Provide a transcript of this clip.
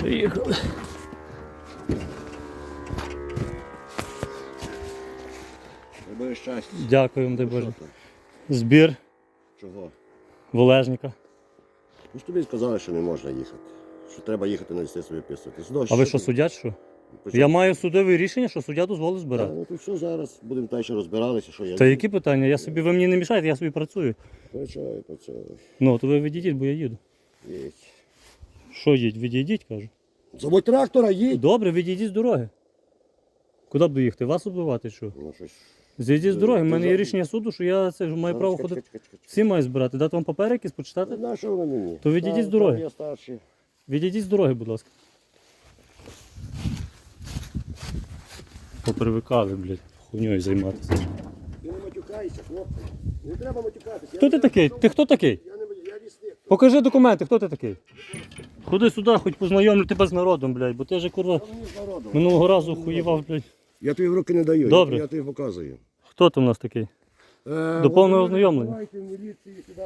Приїхали. Тебе щастя. Дякую вам, дай Боже. Збір Чого? Волежника. Ну ж тобі сказали, що не можна їхати. Що треба їхати на лісництво виписувати. Сюди, А ви що, суддя що? Почав- Я маю судове рішення, що суддя дозволив Та, збирати. ну то все зараз будемо та ще розбиралися, що я. Та які питання? Я собі, ви мені не мішаєте, я собі працюю. Почай, почай. Ну, то ви відійдіть, бо я їду. Їдь. Що їдь? Відійдіть, кажу. Заводь трактора, їдь. Добре, відійдіть з дороги. Куди б доїхати? Вас убивати що? Ну, щось. Зійдіть з дороги. У мене є рішення суду, що я це ж маю Ну, право чекай, ходити. чекай, чекай, чекай. Всі маю збирати. Дати вам папери якісь почитати? На що вони мені? То відійдіть з дороги. Відійдіть з дороги, будь ласка. Попривикали, блядь, хуйньою займатися. Ти не матюкайся, хлопці. Не треба матюкатися. Хто ти такий? Ти хто такий? Я. Покажи документи, хто ти такий? Ходи сюди, хоч познайомлю тебе з народом, блядь, бо ти же курва минулого разу хуєвав, блядь. Я тобі в руки не даю, Добре. я тобі показую. Хто ти в нас такий? Е, До повного ознайомлення. Давайте в міліції сюди